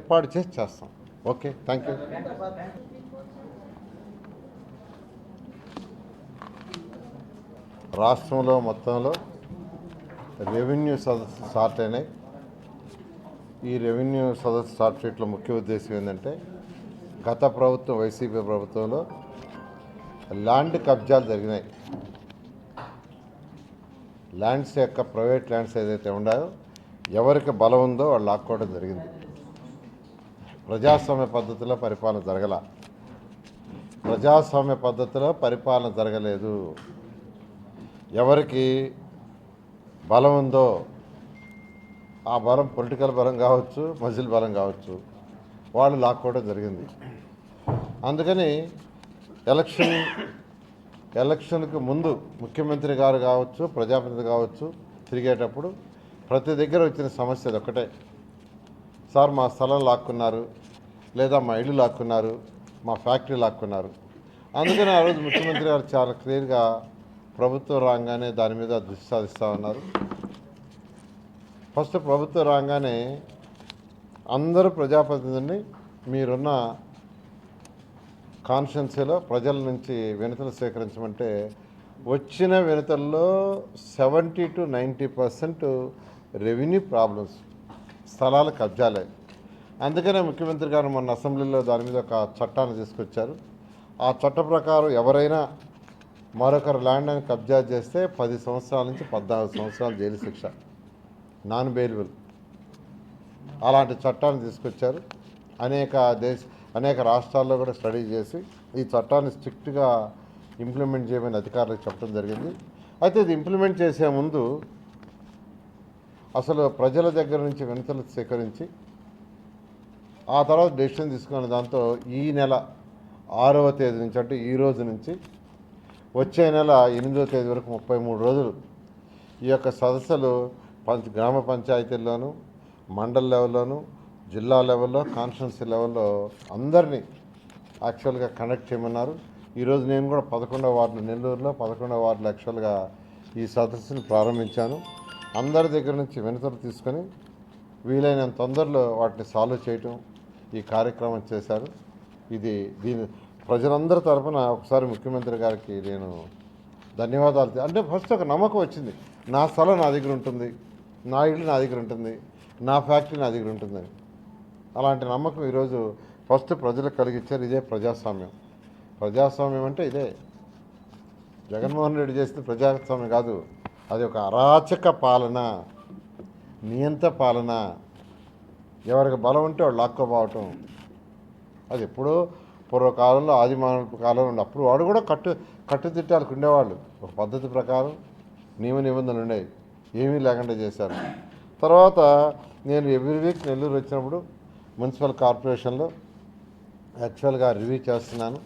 ఏర్పాటు చేసి చేస్తాం. ఓకే థ్యాంక్ యూ రాష్ట్రంలో మొత్తంలో రెవెన్యూ సదస్సు స్టార్ట్ అయినాయి. ఈ రెవెన్యూ సదస్సు స్టార్ట్ చేయట్లో ముఖ్య ఉద్దేశం ఏంటంటే గత ప్రభుత్వం వైసీపీ ప్రభుత్వంలో ల్యాండ్ కబ్జాలు జరిగినాయి. ల్యాండ్స్ యొక్క ప్రైవేట్ ల్యాండ్స్ ఏదైతే ఉన్నాయో ఎవరికి బలం ఉందో వాళ్ళు లాక్కోవడం జరిగింది. ప్రజాస్వామ్య పద్ధతిలో పరిపాలన జరగల. ప్రజాస్వామ్య పద్ధతిలో పరిపాలన జరగలేదు. ఎవరికి బలం ఉందో ఆ బలం పొలిటికల్ బలం కావచ్చు మజిల్ బలం కావచ్చు వాళ్ళు లాక్కోవడం జరిగింది. అందుకని ఎలక్షన్ ఎలక్షన్కి ముందు ముఖ్యమంత్రి గారు కావచ్చు ప్రజాప్రతినిధి కావచ్చు తిరిగేటప్పుడు ప్రతి దగ్గర వచ్చిన సమస్య ఒకటే సార్ మా స్థలం లాక్కున్నారు లేదా మా ఇల్లు లాక్కున్నారు మా ఫ్యాక్టరీ లాక్కున్నారు. అందుకని ఆ రోజు ముఖ్యమంత్రి గారు చాలా క్లియర్గా ప్రభుత్వం రాగానే దాని మీద దృష్టి సాధిస్తూ ఉన్నారు. ఫస్ట్ ప్రభుత్వం రాగానే అందరూ ప్రజాప్రతినిధుల్ని మీరున్న కాన్స్టిట్యున్సీలో ప్రజల నుంచి వినతులు స్వీకరించమంటే వచ్చిన వినతుల్లో seventy to ninety percent revenue problems. స్థలాల కబ్జాలే అందుకనే ముఖ్యమంత్రి గారు మొన్న అసెంబ్లీలో దాని మీద ఒక చట్టాన్ని తీసుకొచ్చారు. ఆ చట్ట ప్రకారం ఎవరైనా మరొకరు ల్యాండ్ అని కబ్జా చేస్తే పది సంవత్సరాల నుంచి పద్నాలుగు సంవత్సరాలు జైలు శిక్ష. Non bailable. అలాంటి చట్టాన్ని తీసుకొచ్చారు. అనేక దేశ అనేక రాష్ట్రాల్లో కూడా స్టడీ చేసి ఈ చట్టాన్ని స్ట్రిక్ట్గా ఇంప్లిమెంట్ చేయమని అధికారులకు చెప్పడం జరిగింది. అయితే ఇది ఇంప్లిమెంట్ చేసే ముందు అసలు ప్రజల దగ్గర నుంచి వినతులు సేకరించి ఆ తర్వాత డెసిషన్ తీసుకున్న దాంతో ఈ నెల ఆరవ తేదీ నుంచి అంటే ఈ రోజు నుంచి వచ్చే నెల ఎనిమిదవ తేదీ వరకు ముప్పై మూడు రోజులు ఈ యొక్క సదస్సులు పంచ గ్రామ పంచాయతీల్లోనూ మండల్ లెవెల్లోనూ జిల్లా లెవెల్లో కాన్స్టిట్యున్సీ లెవెల్లో అందరినీ యాక్చువల్గా కనెక్ట్ చేయమన్నారు. ఈరోజు నేను కూడా పదకొండవ వార్డు నెల్లూరులో పదకొండవ వార్డులో యాక్చువల్గా ఈ సదస్సును ప్రారంభించాను. అందరి దగ్గర నుంచి వినతులు తీసుకొని వీలైనంత తొందరలో వాటిని సాల్వ్ చేయటం ఈ కార్యక్రమం చేశారు. ఇది దీని ప్రజలందరి తరఫున ఒకసారి ముఖ్యమంత్రి గారికి నేను ధన్యవాదాలు అంటే ఫస్ట్ ఒక నమ్మకం వచ్చింది. నా స్థలం నా దగ్గర ఉంటుంది నా ఇల్లు నా దగ్గర ఉంటుంది నా ఫ్యాక్టరీ నా దగ్గర ఉంటుందని అలాంటి నమ్మకం ఈరోజు ఫస్ట్ ప్రజలకు కలిగించారు ఇదే ప్రజాస్వామ్యం. ప్రజాస్వామ్యం అంటే ఇదే. జగన్మోహన్ రెడ్డి చేసిన ప్రజాస్వామ్యం కాదు. అది ఒక అరాచక పాలన నియంత పాలన. ఎవరికి బలం ఉంటే వాళ్ళు లాక్కోపోవటం. అది ఎప్పుడో పూర్వకాలంలో ఆదిమానవ కాలంలో ఉండే అప్పుడు వాడు కూడా కట్టు కట్టుదిట్టాలకు ఉండేవాళ్ళు. ఒక పద్ధతి ప్రకారం నియమ నిబంధనలు ఉండేవి ఏమీ లేకుండా చేశారు. తర్వాత నేను ఎవ్రీ వీక్ నెల్లూరు వచ్చినప్పుడు మున్సిపల్ కార్పొరేషన్లో యాక్చువల్గా రివ్యూ చేస్తున్నాను.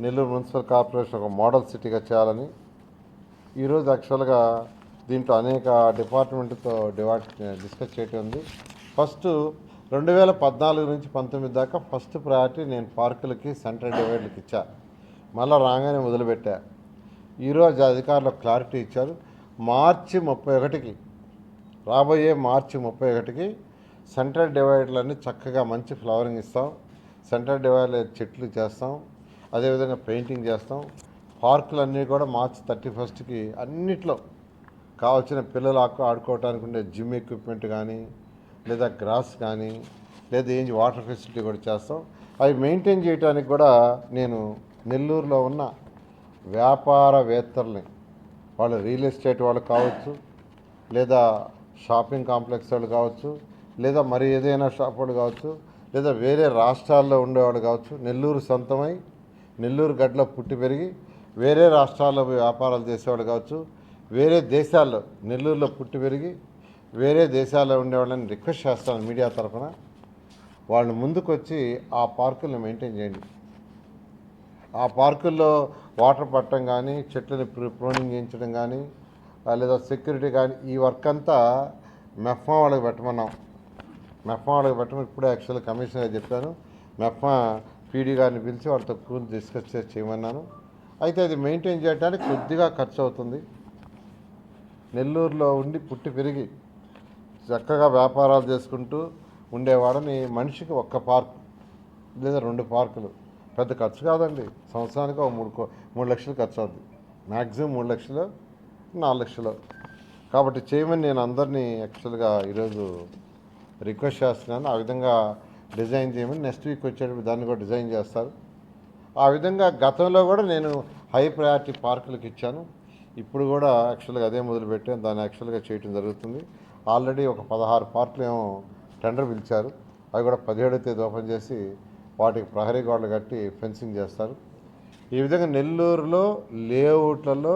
నెల్లూరు మున్సిపల్ కార్పొరేషన్ ఒక మోడల్ సిటీగా చేయాలని ఈరోజు యాక్చువల్గా దీంట్లో అనేక డిపార్ట్మెంట్తో డివైడ్ డిస్కస్ చేయటం ఉంది. ఫస్ట్ రెండు వేల పద్నాలుగు నుంచి పంతొమ్మిది దాకా ఫస్ట్ ప్రయారిటీ నేను పార్కులకి సెంట్రల్ డివైడ్లకి ఇచ్చా. మళ్ళీ రాగానే మొదలుపెట్టా. ఈరోజు అధికారులకు క్లారిటీ ఇచ్చారు. మార్చి ముప్పై ఒకటికి రాబోయే మార్చి ముప్పై ఒకటికి సెంట్రల్ డివైడ్లన్నీ చక్కగా మంచి ఫ్లవరింగ్ ఇస్తాం. సెంట్రల్ డివైడ్ చెట్లు చేస్తాం. అదేవిధంగా పెయింటింగ్ చేస్తాం. పార్కులన్నీ కూడా మార్చ్ థర్టీ ఫస్ట్కి అన్నిట్లో కావాల్సిన పిల్లలు ఆకు ఆడుకోవడానికి ఉండే జిమ్ ఎక్విప్మెంట్ కానీ లేదా గ్రాస్ కానీ లేదా ఏం వాటర్ ఫెసిలిటీ కూడా చేస్తాం. అవి మెయింటైన్ చేయడానికి కూడా నేను నెల్లూరులో ఉన్న వ్యాపారవేత్తల్ని వాళ్ళు రియల్ ఎస్టేట్ వాళ్ళు కావచ్చు లేదా షాపింగ్ కాంప్లెక్స్ వాళ్ళు కావచ్చు లేదా మరి ఏదైనా షాప్ వాళ్ళు కావచ్చు లేదా వేరే రాష్ట్రాల్లో ఉండేవాళ్ళు కావచ్చు నెల్లూరు సొంతమై నెల్లూరు గడ్డలో పుట్టి పెరిగి వేరే రాష్ట్రాల్లో వ్యాపారాలు చేసేవాడు కావచ్చు వేరే దేశాల్లో నెల్లూరులో పుట్టి పెరిగి వేరే దేశాల్లో ఉండేవాళ్ళని రిక్వెస్ట్ చేస్తాను మీడియా తరఫున. వాళ్ళు ముందుకు వచ్చి ఆ పార్కులను మెయింటైన్ చేయండి. ఆ పార్కుల్లో వాటర్ పట్టడం కానీ చెట్లని ప్రోనింగ్ చేయించడం కానీ లేదా సెక్యూరిటీ కానీ ఈ వర్క్ అంతా మెఫ్మా వాళ్ళకి పెట్టమన్నాం. మెఫ్మా వాళ్ళకి పెట్టమని ఇప్పుడే యాక్చువల్గా కమిషనర్ చెప్పాను మెఫ్మా పీడీ గారిని పిలిచి వాళ్ళతో కూర్చొని డిస్కస్ చేసి చేయమన్నాను. అయితే అది మెయింటైన్ చేయడానికి కొద్దిగా ఖర్చు అవుతుంది నెల్లూరులో ఉండి పుట్టి పెరిగి చక్కగా వ్యాపారాలు చేసుకుంటూ ఉండేవాడని మనిషికి ఒక్క పార్క్ లేదా రెండు పార్కులు పెద్ద ఖర్చు కాదండి. సంవత్సరానికి ఒక మూడు మూడు లక్షలు ఖర్చు అవుద్ది. మ్యాక్సిమం మూడు లక్షలు నాలుగు లక్షలు. కాబట్టి చేయమని నేను అందరినీ యాక్చువల్గా ఈరోజు రిక్వెస్ట్ చేస్తున్నాను. ఆ విధంగా డిజైన్ చేయమని నెక్స్ట్ వీక్ వచ్చేటప్పుడు దాన్ని కూడా డిజైన్ చేస్తారు. ఆ విధంగా గతంలో కూడా నేను హై ప్రయారిటీ పార్కులకు ఇచ్చాను. ఇప్పుడు కూడా యాక్చువల్గా అదే మొదలుపెట్టాను. దాన్ని యాక్చువల్గా చేయటం జరుగుతుంది. ఆల్రెడీ ఒక పదహారు పార్కులు ఏమో టెండర్ పిలిచారు. అవి కూడా పదిహేడో తేదీ ఓపెన్ చేసి వాటికి ప్రహరీ గోడలు కట్టి ఫెన్సింగ్ చేస్తారు. ఈ విధంగా నెల్లూరులో లేఅవుట్లలో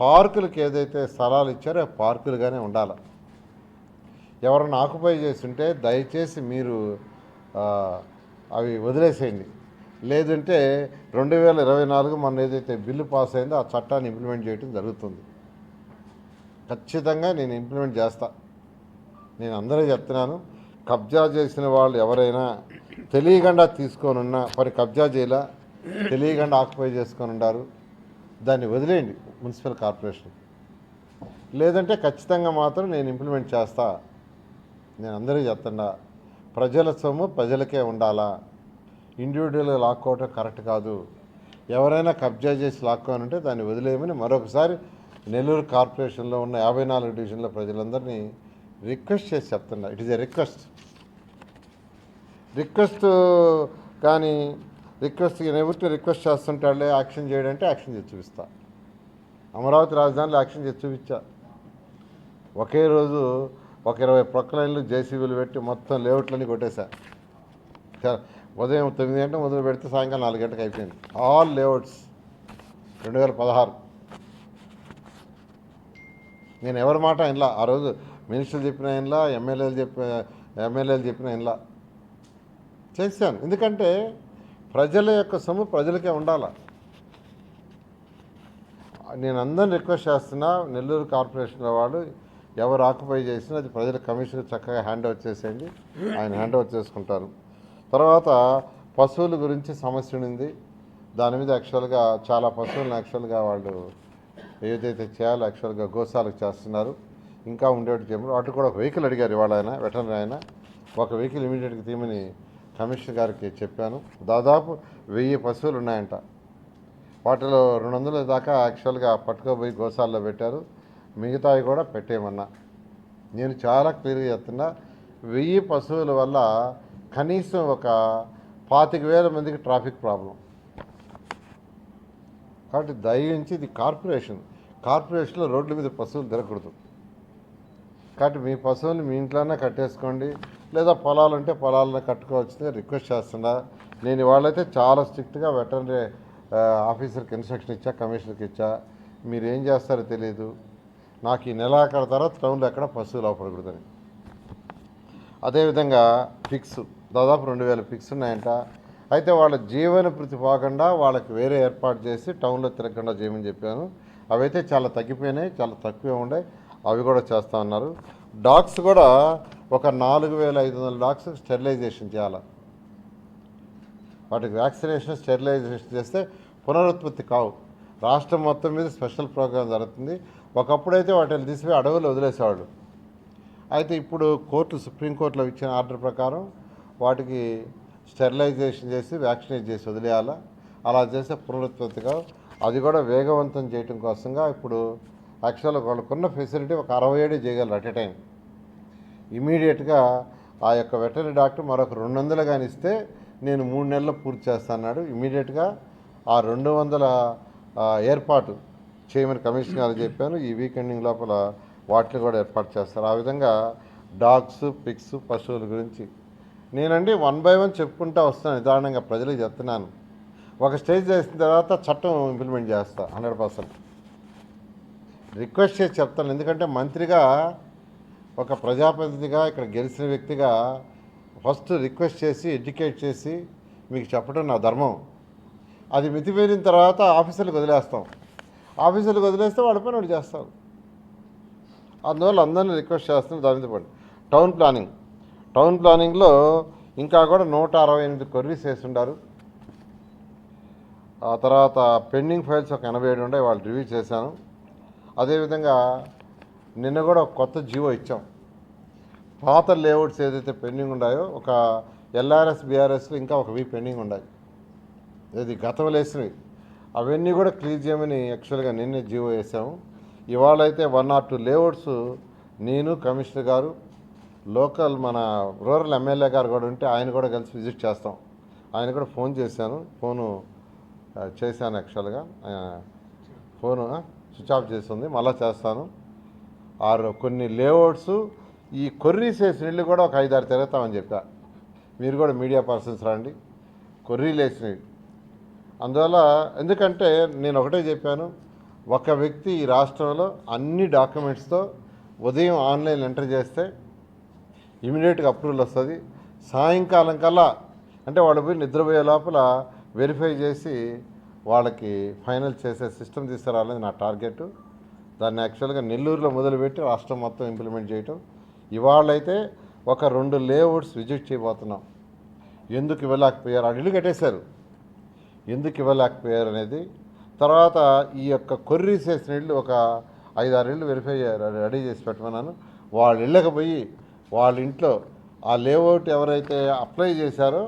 పార్కులకు ఏదైతే స్థలాలు ఇచ్చారో ఆ పార్కులుగానే ఉండాలి. ఎవరైనా చేసి చేస్తుంటే దయచేసి మీరు అవి వదిలేసేయండి. లేదంటే రెండు వేల ఇరవై నాలుగు మన ఏదైతే బిల్లు పాస్ అయిందో ఆ చట్టాన్ని ఇంప్లిమెంట్ చేయడం జరుగుతుంది. ఖచ్చితంగా నేను ఇంప్లిమెంట్ చేస్తా. నేను అందరూ చెప్తున్నాను కబ్జా చేసిన వాళ్ళు ఎవరైనా తెలియకుండా తీసుకోనున్నా మరి కబ్జా చేయలా తెలియకుండా ఆక్యుపై చేసుకొని ఉండారు దాన్ని వదిలేయండి మున్సిపల్ కార్పొరేషన్. లేదంటే ఖచ్చితంగా మాత్రం నేను ఇంప్లిమెంట్ చేస్తా. నేను అందరూ చెప్తున్నా ప్రజల సొమ్ము ప్రజలకే ఉండాలా? ఇండివిజువల్గా లాక్కోవటం కరెక్ట్ కాదు. ఎవరైనా కబ్జా చేసి లాక్కోనంటే దాన్ని వదిలేయమని మరొకసారి నెల్లూరు కార్పొరేషన్లో ఉన్న యాభై నాలుగు డివిజన్ల ప్రజలందరినీ రిక్వెస్ట్ చేసి చెప్తున్నా. It is a request request కానీ రిక్వెస్ట్ ఎవరితో రిక్వెస్ట్ చేస్తుంటాడులే యాక్షన్ చేయడంటే యాక్షన్ చేసి చూపిస్తా. అమరావతి రాజధానిలో యాక్షన్ చేసి చూపించా. ఒకే రోజు ఒక ఇరవై ప్రొక్కలైన్లు జేసీబీలు పెట్టి మొత్తం లేఅవుట్లన్నీ కొట్టేశా. ఉదయం తొమ్మిది గంటలకు మొదలు పెడితే సాయంకాలం నాలుగు గంటలకు అయిపోయింది. ఆల్ లేఅవుట్స్ రెండు వేల పదహారు. నేను ఎవరి మాట ఇన్లా ఆ రోజు మినిస్టర్లు చెప్పిన ఇన్లా ఎమ్మెల్యేలు చెప్పిన ఎమ్మెల్యేలు చెప్పిన ఇన్లా చేశాను. ఎందుకంటే ప్రజల యొక్క సొమ్ము ప్రజలకే ఉండాల? నేను అందరిని రిక్వెస్ట్ చేస్తున్నా నెల్లూరు కార్పొరేషన్లో వాళ్ళు ఎవరు ఆక్యుపై చేసినా అది ప్రజల కమిషన్ చక్కగా హ్యాండ్ ఓవర్ చేసేయండి. ఆయన హ్యాండ్ ఓవర్ చేసుకుంటారు. తర్వాత పశువుల గురించి సమస్య ఉంది దాని మీద యాక్చువల్గా చాలా పశువులను యాక్చువల్గా వాళ్ళు ఏదైతే చేయాలో యాక్చువల్గా గోశాలకు చేస్తున్నారు. ఇంకా ఉండేటి చెప్పారు వాటికి కూడా ఒక వెహికల్ అడిగారు ఇవాళ ఆయన వెటనరీ ఆయన. ఒక వెహికల్ ఇమీడియట్గా తీయమని కమిషనర్ గారికి చెప్పాను. దాదాపు వెయ్యి పశువులు ఉన్నాయంట. వాటిలో రెండు వందల దాకా యాక్చువల్గా పట్టుకోబోయి గోశాలలో పెట్టారు. మిగతావి కూడా పెట్టేయమన్నా. నేను చాలా క్లియర్గా చెప్తున్నా వెయ్యి పశువుల వల్ల కనీసం ఒక పాతిక వేల మందికి ట్రాఫిక్ ప్రాబ్లం. కాబట్టి దయించి ఇది కార్పొరేషన్. కార్పొరేషన్లో రోడ్ల మీద పశువులు తిరగకూడదు. కాబట్టి మీ పశువుని మీ ఇంట్లోనే కట్టేసుకోండి. లేదా పొలాలు ఉంటే పొలాలను కట్టుకోవాల్సిందిగా రిక్వెస్ట్ చేస్తున్నా. నేను వాళ్ళైతే చాలా స్ట్రిక్ట్గా వెటనరీ ఆఫీసర్కి ఇన్స్ట్రక్షన్ ఇచ్చా కమిషనర్కి ఇచ్చా. మీరు ఏం చేస్తారో తెలియదు నాకు ఈ నెలాఖరు తర్వాత టౌన్లో ఎక్కడ పశువులు అవపడకూడదని. అదేవిధంగా ఫిక్స్. దాదాపు రెండు వేల పిక్స్ ఉన్నాయంట. అయితే వాళ్ళ జీవన ప్రతి పోకుండా వాళ్ళకి వేరే ఏర్పాటు చేసి టౌన్లో తిరగకుండా చేయమని చెప్పాను. అవైతే చాలా తగ్గిపోయినాయి చాలా తక్కువే ఉండే. అవి కూడా చేస్తూ ఉన్నారు. డాగ్స్ కూడా ఒక నాలుగు వేల ఐదు వందల డాగ్స్ స్టెరిలైజేషన్ చేయాలి. వాటికి వ్యాక్సినేషన్ స్టెరిలైజేషన్ చేస్తే పునరుత్పత్తి కావు. రాష్ట్రం మొత్తం మీద స్పెషల్ ప్రోగ్రాం జరుగుతుంది. ఒకప్పుడైతే వాటిని తీసిపోయి అడవులు వదిలేసేవాళ్ళు. అయితే ఇప్పుడు కోర్టు సుప్రీంకోర్టులో ఇచ్చిన ఆర్డర్ ప్రకారం వాటికి స్టెరిలైజేషన్ చేసి వ్యాక్సినేట్ చేసి వదిలేయాలా? అలా చేస్తే పునరుత్పత్తిగా అది కూడా వేగవంతం చేయటం కోసంగా ఇప్పుడు యాక్చువల్గా వాళ్ళకున్న ఫెసిలిటీ ఒక అరవై ఏడు చేయగలరు అట్ ఎ టైం. ఇమీడియట్గా ఆ యొక్క వెటరీ డాక్టర్ మరొక రెండు వందలు కానీ ఇస్తే నేను మూడు నెలలు పూర్తి చేస్తాన్నాడు ఇమీడియట్గా ఆ రెండు వందల ఏర్పాటు చేయమని కమిషనర్ గారు చెప్పాను ఈ వీకెండింగ్ లోపల వాటిని కూడా ఏర్పాటు చేస్తారు. ఆ విధంగా డాగ్స్ పిక్స్ పశువుల గురించి నేనండి వన్ బై వన్ చెప్పుకుంటూ వస్తాను. నిదానంగా ప్రజలకు చెప్తున్నాను. ఒక స్టేజ్ చేసిన తర్వాత చట్టం ఇంప్లిమెంట్ చేస్తా హండ్రెడ్ పర్సెంట్. రిక్వెస్ట్ చేసి చెప్తాను. ఎందుకంటే మంత్రిగా ఒక ప్రజాప్రతినిధిగా ఇక్కడ గెలిచిన వ్యక్తిగా ఫస్ట్ రిక్వెస్ట్ చేసి ఎడ్యుకేట్ చేసి మీకు చెప్పడం నా ధర్మం. అది మితిమీరిన తర్వాత ఆఫీసర్లకు వదిలేస్తాం. ఆఫీసర్లకు వదిలేస్తే వాడి పని వాళ్ళు చేస్తారు. అందువల్ల అందరినీ రిక్వెస్ట్ చేస్తున్నాను. దాని పని టౌన్ ప్లానింగ్. టౌన్ ప్లానింగ్లో ఇంకా కూడా నూట అరవై ఎనిమిది కొర్రీస్ వేసి ఉండారు ఆ తర్వాత పెండింగ్ ఫైల్స్ ఒక ఎనభై ఏడు ఉండే వాళ్ళు రివ్యూ చేశాను. అదేవిధంగా నిన్న కూడా ఒక కొత్త జీవో ఇచ్చాం. పాత లేఅవుట్స్ ఏదైతే పెండింగ్ ఉన్నాయో ఒక ఎల్ఆర్ఎస్ బీఆర్ఎస్లో ఇంకా ఒక వీ పెండింగ్ ఉన్నాయి ఇది గతంలో వేసినవి. అవన్నీ కూడా క్లియర్ చేయమని యాక్చువల్గా నిన్నే జీవో వేసాము. ఇవాళ అయితే వన్ ఆర్ టూ లేఅవుట్స్ నేను కమిషనర్ గారు లోకల్ మన రూరల్ ఎమ్మెల్యే గారు కూడా ఉంటే ఆయన కూడా కలిసి విజిట్ చేస్తాం. ఆయన కూడా ఫోన్ చేశాను. ఫోను చేశాను యాక్చువల్గా ఫోను స్విచ్ ఆఫ్ చేస్తుంది మళ్ళీ చేస్తాను. ఆరు కొన్ని లేఅవుట్స్ ఈ కొర్రీస్ వేసిన ఇల్లు కూడా ఒక ఐదారు తిరుగుతామని చెప్పా. మీరు కూడా మీడియా పర్సన్స్ రండి. కొర్రీలు వేసినవి అందువల్ల ఎందుకంటే నేను ఒకటే చెప్పాను. ఒక వ్యక్తి ఈ రాష్ట్రంలో అన్ని డాక్యుమెంట్స్తో ఉదయం ఆన్లైన్ ఎంటర్ చేస్తే ఇమీడియట్గా అప్రూవల్ వస్తుంది. సాయంకాలం కల్లా అంటే వాళ్ళు పోయి నిద్రపోయే లోపల వెరిఫై చేసి వాళ్ళకి ఫైనల్ చేసే సిస్టమ్ తీసుకురావాలని నా టార్గెట్. దాన్ని యాక్చువల్గా నెల్లూరులో మొదలుపెట్టి రాష్ట్రం మొత్తం ఇంప్లిమెంట్ చేయటం. ఇవాళైతే ఒక రెండు లేఅవుట్స్ విజిట్ చేయబోతున్నాం. ఎందుకు ఇవ్వలేకపోయారు? ఆ ఇల్లు కట్టేశారు. ఎందుకు ఇవ్వలేకపోయారు అనేది. తర్వాత ఈ యొక్క కొర్రీస్ వేసిన ఇళ్ళు ఒక ఐదారు ఇళ్ళు వెరిఫై రెడీ చేసి పెట్టమన్నాను. వాళ్ళు వెళ్ళకపోయి వాళ్ళ ఇంట్లో ఆ లేఅవుట్ ఎవరైతే అప్లై చేశారో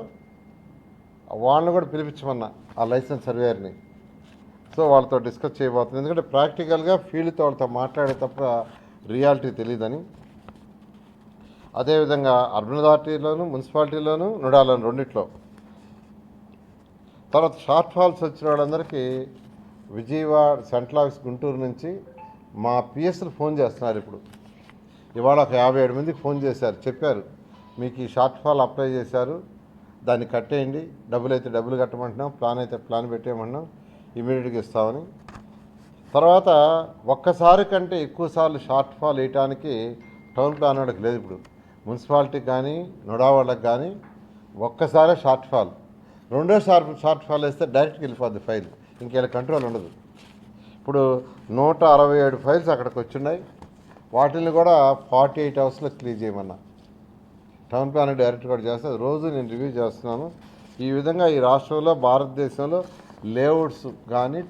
వాళ్ళని కూడా పిలిపించమన్నా ఆ లైసెన్స్ సర్వేయర్ని. సో వాళ్ళతో డిస్కస్ చేయబోతుంది. ఎందుకంటే ప్రాక్టికల్గా ఫీల్డ్తో వాళ్ళతో మాట్లాడే తప్ప రియాలిటీ తెలియదని అదేవిధంగా అర్బన్ అథారిటీలోను మున్సిపాలిటీలోను నుడాలను రెండిట్లో. తర్వాత షార్ట్ ఫాల్స్ వచ్చిన వాళ్ళందరికీ విజయవాడ సెంట్రల్ ఆఫీస్ గుంటూరు నుంచి మా పిఎస్లు ఫోన్ చేస్తున్నారు ఇప్పుడు. ఇవాళ ఒక యాభై ఏడు మందికి ఫోన్ చేశారు. చెప్పారు మీకు ఈ షార్ట్ ఫాల్ అప్లై చేశారు దాన్ని కట్టేయండి డబ్బులు అయితే డబ్బులు కట్టమంటున్నాం ప్లాన్ అయితే ప్లాన్ పెట్టేయమంటున్నాం ఇమీడియట్గా ఇస్తామని. తర్వాత ఒక్కసారి కంటే ఎక్కువసార్లు షార్ట్ ఫాల్ వేయటానికి టౌన్ ప్లాన్ వాళ్ళకి లేదు ఇప్పుడు. మున్సిపాలిటీకి కానీ నుడా వాళ్ళకి కానీ ఒక్కసారే షార్ట్ ఫాల్. రెండోసారి షార్ట్ ఫాల్ వేస్తే డైరెక్ట్గా వెళ్ళిపోద్ది ఫైల్. ఇంకేళ్ళ కంట్రోల్ ఉండదు. ఇప్పుడు నూట అరవై ఏడు ఫైల్స్ అక్కడికి వచ్చిన్నాయి. వాటిని కూడా ఫార్టీ ఎయిట్ అవర్స్లో క్లీజ్ చేయమన్నా. టౌన్ ప్లాన్ డైరెక్టర్ కూడా చేస్తాను రోజు నేను రివ్యూ చేస్తున్నాను. ఈ విధంగా ఈ రాష్ట్రంలో భారతదేశంలో లేఅవుట్స్ కానీ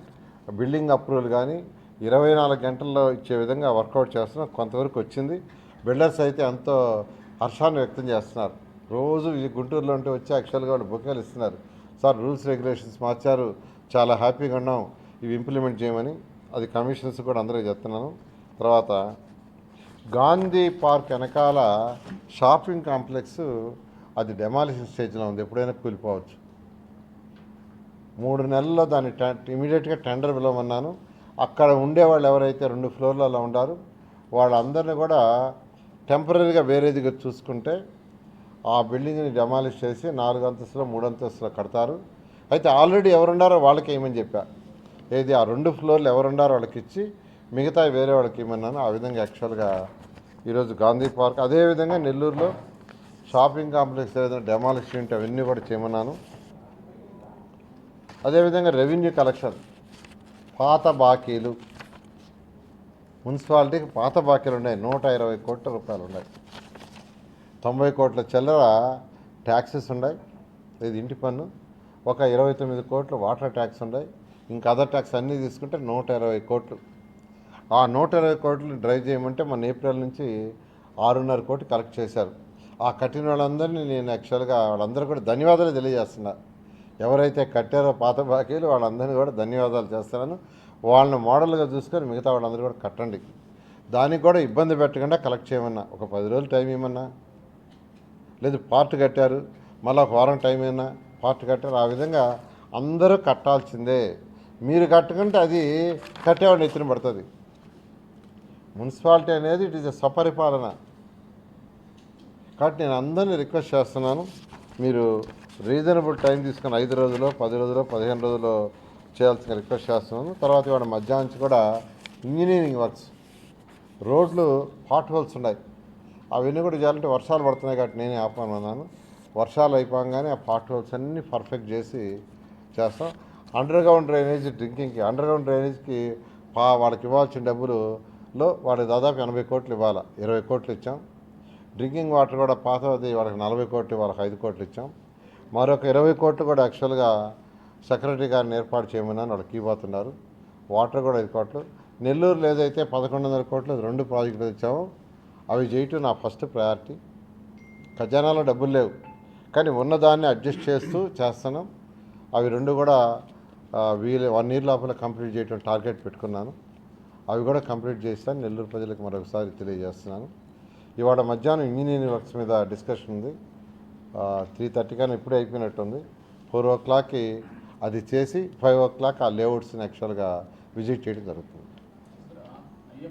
బిల్డింగ్ అప్రూవల్ కానీ ఇరవై నాలుగు గంటల్లో ఇచ్చే విధంగా వర్కౌట్ చేస్తున్నాం కొంతవరకు వచ్చింది. బిల్డర్స్ అయితే ఎంతో హర్షాన్ని వ్యక్తం చేస్తున్నారు. రోజు గుంటూరులో ఉంటే వచ్చి యాక్చువల్గా వాళ్ళు బుకాలు ఇస్తున్నారు. సార్ రూల్స్ రెగ్యులేషన్స్ మార్చారు. చాలా హ్యాపీగా ఉన్నాం. ఇవి ఇంప్లిమెంట్ చేయమని. అది కమిషన్స్ కూడా అందరికీ చెప్తున్నాను. తర్వాత గాంధీ పార్క్ వెనకాల షాపింగ్ కాంప్లెక్స్ అది డెమాలిషన్ స్టేజ్లో ఉంది. ఎప్పుడైనా కూలిపోవచ్చు. మూడు నెలల్లో దాన్ని ఇమీడియట్గా టెండర్ పిలవమన్నాను. అక్కడ ఉండేవాళ్ళు ఎవరైతే రెండు ఫ్లోర్లలో ఉండారు వాళ్ళందరినీ కూడా టెంపరీగా వేరే దగ్గర చూసుకుంటే ఆ బిల్డింగ్ని డెమాలిష్ చేసి నాలుగు అంతస్తులో మూడు అంతస్తులో కడతారు. అయితే ఆల్రెడీ ఎవరున్నారో వాళ్ళకి ఏమని చెప్పా. ఏది ఆ రెండు ఫ్లోర్లు ఎవరున్నారో వాళ్ళకి ఇచ్చి మిగతా వేరే వాళ్ళకి ఇమ్మన్నాను ఆ విధంగా యాక్చువల్గా ఈరోజు గాంధీ పార్క్ అదేవిధంగా నెల్లూరులో షాపింగ్ కాంప్లెక్స్ ఏదైనా డెమాలిష్ ఉంటే అవన్నీ కూడా చేయమన్నాను. అదేవిధంగా రెవెన్యూ కలెక్షన్ పాత బాకీలు మున్సిపాలిటీకి పాత బాకీలు ఉన్నాయి. నూట ఇరవై కోట్ల రూపాయలు ఉన్నాయి. తొంభై కోట్ల చిల్లర ట్యాక్సెస్ ఉన్నాయి. ఇది ఇంటి పన్ను. ఒక ఇరవై తొమ్మిది కోట్లు వాటర్ ట్యాక్స్ ఉన్నాయి. ఇంకా అదర్ ట్యాక్స్ అన్నీ తీసుకుంటే నూట ఇరవై కోట్లు. ఆ నూట ఇరవై కోట్లు డ్రైవ్ చేయమంటే మన ఏప్రిల్ నుంచి ఆరున్నర కోట్లు కలెక్ట్ చేశారు. ఆ కట్టిన వాళ్ళందరినీ నేను యాక్చువల్గా వాళ్ళందరూ కూడా ధన్యవాదాలు తెలియజేస్తున్నా. ఎవరైతే కట్టారో పాత బాకీలు వాళ్ళందరినీ కూడా ధన్యవాదాలు చేస్తున్నాను. వాళ్ళని మోడల్గా చూసుకొని మిగతా వాళ్ళందరూ కూడా కట్టండి. దానికి కూడా ఇబ్బంది పెట్టకుండా కలెక్ట్ చేయమన్నా. ఒక పది రోజులు టైం ఇవ్వమన్నా. లేదు పార్ట్ కట్టారు మళ్ళీ ఒక వారం టైం అయినా పార్ట్ కట్టారు ఆ విధంగా అందరూ కట్టాల్సిందే. మీరు కట్టుకుంటే అది కట్టేవాడిని ఎత్తున పడుతుంది. మున్సిపాలిటీ అనేది ఇట్ ఈస్ ఎ స్వపరిపాలన. కాబట్టి నేను అందరినీ రిక్వెస్ట్ చేస్తున్నాను మీరు రీజనబుల్ టైం తీసుకుని ఐదు రోజులు పది రోజులు పదిహేను రోజులు చేయాల్సిన రిక్వెస్ట్ చేస్తున్నాను. తర్వాత ఇవాళ మధ్యాహ్నం నుంచి కూడా ఇంజనీరింగ్ వర్క్స్ రోడ్లు పాట్ హోల్స్ ఉన్నాయి. అవన్నీ కూడా చేయాలంటే వర్షాలు పడుతున్నాయి కాబట్టి నేనే ఆపమన్నాను వర్షాలు అయిపోగానే ఆ పాట్ హోల్స్ అన్నీ పర్ఫెక్ట్ చేసి చేస్తాం. అండర్ గ్రౌండ్ డ్రైనేజ్ డ్రింకింగ్కి అండర్ గ్రౌండ్ డ్రైనేజ్కి పా వాళ్ళకి ఇవ్వాల్సిన డబ్బులు లో వాడికి దాదాపు ఎనభై కోట్లు ఇవ్వాలి? ఇరవై కోట్లు ఇచ్చాం. డ్రింకింగ్ వాటర్ కూడా పాతది వాళ్ళకి నలభై కోట్లు వాళ్ళకి ఐదు కోట్లు ఇచ్చాం. మరొక ఇరవై కోట్లు కూడా యాక్చువల్గా సెక్రటరీ గారిని ఏర్పాటు చేయమని వాళ్ళు కీపోతున్నారు వాటర్ కూడా ఐదు కోట్లు. నెల్లూరులో ఏదైతే పదకొండు వందల కోట్లు రెండు ప్రాజెక్టులు ఇచ్చామో. అవి చేయటం నా ఫస్ట్ ప్రయారిటీ. ఖజానాలో డబ్బులు లేవు. కానీ ఉన్నదాన్ని అడ్జస్ట్ చేస్తూ చేస్తున్నాం. అవి రెండు కూడా వీలు వన్ ఇయర్ లోపల కంప్లీట్ చేయడం టార్గెట్ పెట్టుకున్నాను. అవి కూడా కంప్లీట్ చేస్తాను. నెల్లూరు ప్రజలకు మరొకసారి తెలియజేస్తున్నాను. ఇవాళ మధ్యాహ్నం ఇంజనీరింగ్ వర్క్స్ మీద డిస్కషన్ ఉంది. త్రీ థర్టీ కానీ ఇప్పుడే అయిపోయినట్టుంది. ఫోర్ ఓ క్లాక్కి అది చేసి ఫైవ్ ఓ క్లాక్ ఆ లేఅవుట్స్ని యాక్చువల్గా విజిట్ చేయడం జరుగుతుంది.